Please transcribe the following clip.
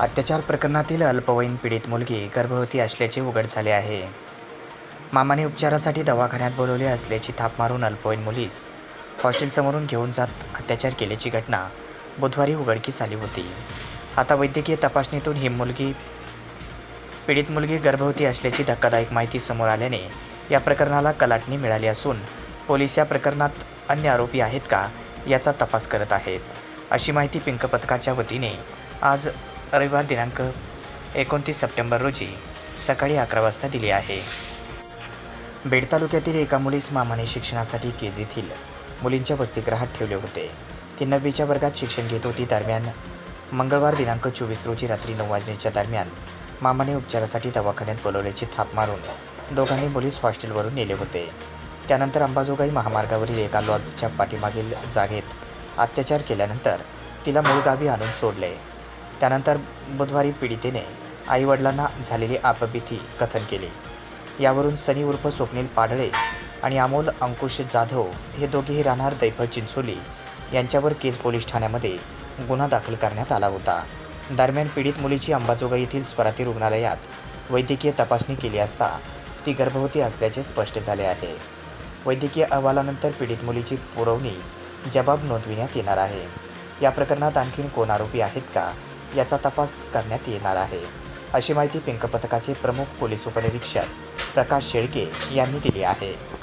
अत्याचार प्रकरणातील अल्पवयीन पीडित मुलगी गर्भवती असल्याचे उघड झाले आहे. मामाने उपचारासाठी दवाखान्यात बोलवले असल्याची थाप मारून अल्पवयीन मुलीस हॉस्टेलसमोरून घेऊन जात अत्याचार केल्याची घटना बुधवारी उघडकीस आली होती. आता वैद्यकीय तपासणीतून ही मुलगी पीडित मुलगी गर्भवती असल्याची धक्कादायक माहिती समोर आल्याने या प्रकरणाला कलाटणी मिळाली असून पोलीस या प्रकरणात अन्य आरोपी आहेत का याचा तपास करत आहेत. अशी माहिती पिंक पथकाच्या वतीने आज रविवार दिनांक एकोणतीस सप्टेंबर रोजी सकाळी अकरा वाजता दिली आहे. बेड तालुक्यातील एका मुलीस मामाने शिक्षणासाठी के जीतील मुलींच्या वसतिगृहात ठेवले होते. ती नववीच्या वर्गात शिक्षण घेत होती. दरम्यान मंगळवार दिनांक चोवीस रोजी रात्री नऊ वाजण्याच्या दरम्यान मामाने उपचारासाठी दवाखान्यात बोलवल्याची थाप मारून दोघांनी मुलीस हॉस्टेलवरून नेले होते. त्यानंतर अंबाजोगाई महामार्गावरील एका लॉजच्या पाठीमागील जागेत अत्याचार केल्यानंतर तिला मूळ गावी आणून सोडले. त्यानंतर बुधवारी पीडितेने आईवडिलांना झालेली आपबीती कथन केली. यावरून सनी उर्फ स्वप्नील पाडळे आणि अमोल अंकुश जाधव हे दोघेही राहणार दैफळ चिंचोली यांच्यावर केस पोलीस ठाण्यामध्ये गुन्हा दाखल करण्यात आला होता. दरम्यान पीडित मुलीची अंबाजोगाई येथील स्वराती रुग्णालयात वैद्यकीय तपासणी केली असता ती गर्भवती असल्याचे स्पष्ट झाले आहे. वैद्यकीय अहवालानंतर पीडित मुलीची पुरवणी जबाब नोंदविण्यात येणार आहे. या प्रकरणात आणखीन कोण आरोपी आहेत का? याचा तपास करण्यात येणार आहे. अशी माहिती पिंक पथकाचे प्रमुख पोलीस उपनिरीक्षक प्रकाश शेळके यांनी दिली आहे.